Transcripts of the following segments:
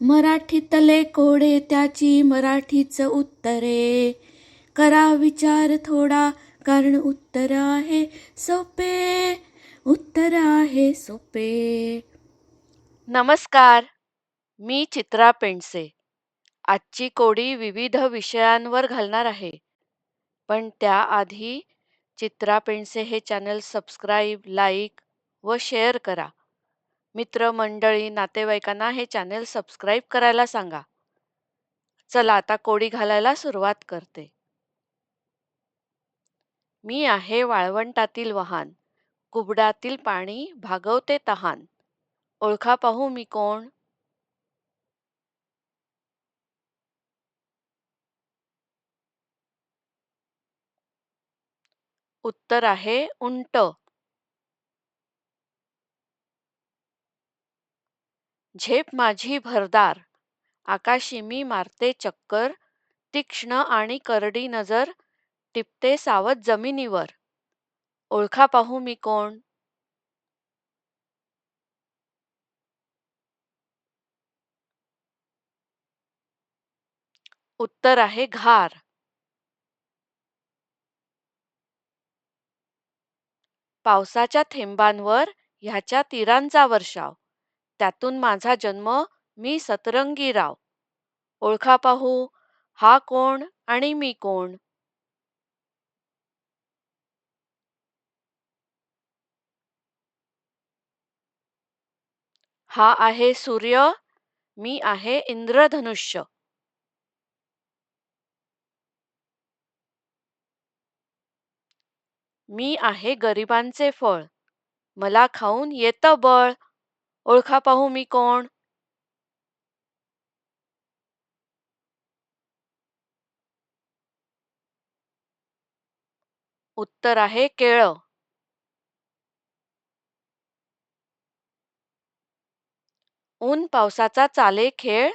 मराठीतले कोडे त्याची मराठीच उत्तरे. करा विचार थोडा कारण उत्तर आहे सोपे. उत्तर आहे सोपे. नमस्कार मी चित्रा पेंडसे. आजची कोडी विविध विषयांवर घालणार आहे. पण त्याआधी चित्रा पेंडसे हे चॅनल सबस्क्राईब लाईक व शेअर करा. मित्रमंडळी नातेवाईकांना हे चॅनेल सबस्क्राईब करायला सांगा. चला आता कोडी घालायला सुरुवात करते. मी आहे वाळवंटातील वाहन. कुबडातील पाणी भागवते तहान. ओळखा पाहू मी कोण? उत्तर आहे उंट. झेप माझी भरदार. आकाशी मी मारते चक्कर तीक्ष्ण आणि करडी नजर टिपते सावध जमिनीवर. ओळखा पाहू मी कोण? उत्तर आहे घार. पावसाच्या थेंबांवर ह्याच्या तीरांचा वर्षाव. त्यातून माझा जन्म मी सतरंगी राव ओळखा पाहू हा कोण आणि मी कोण? हा आहे सूर्य मी आहे इंद्रधनुष्य. मी आहे गरिबांचे फळ. मला खाऊन येतं बळ. ओळखा पाहू मी कोण? उत्तर आहे केळं. ऊन पावसाचा चाले खेळ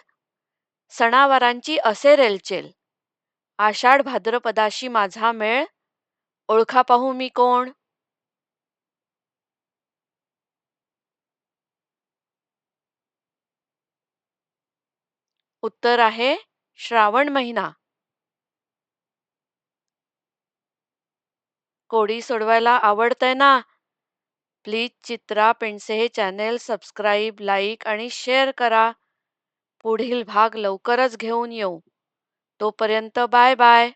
सणावारांची असे रेलचेल. आषाढ भाद्रपदाशी माझा मेळ ओळखा पाहू मी कोण? उत्तर आहे श्रावण महिना. कोडी सोडवायला आवडतंय ना? प्लीज चित्रा पेंडसे हे चॅनेल सबस्क्राईब लाईक आणि शेअर करा. पुढील भाग लवकरच घेऊन येऊ. तोपर्यंत बाय बाय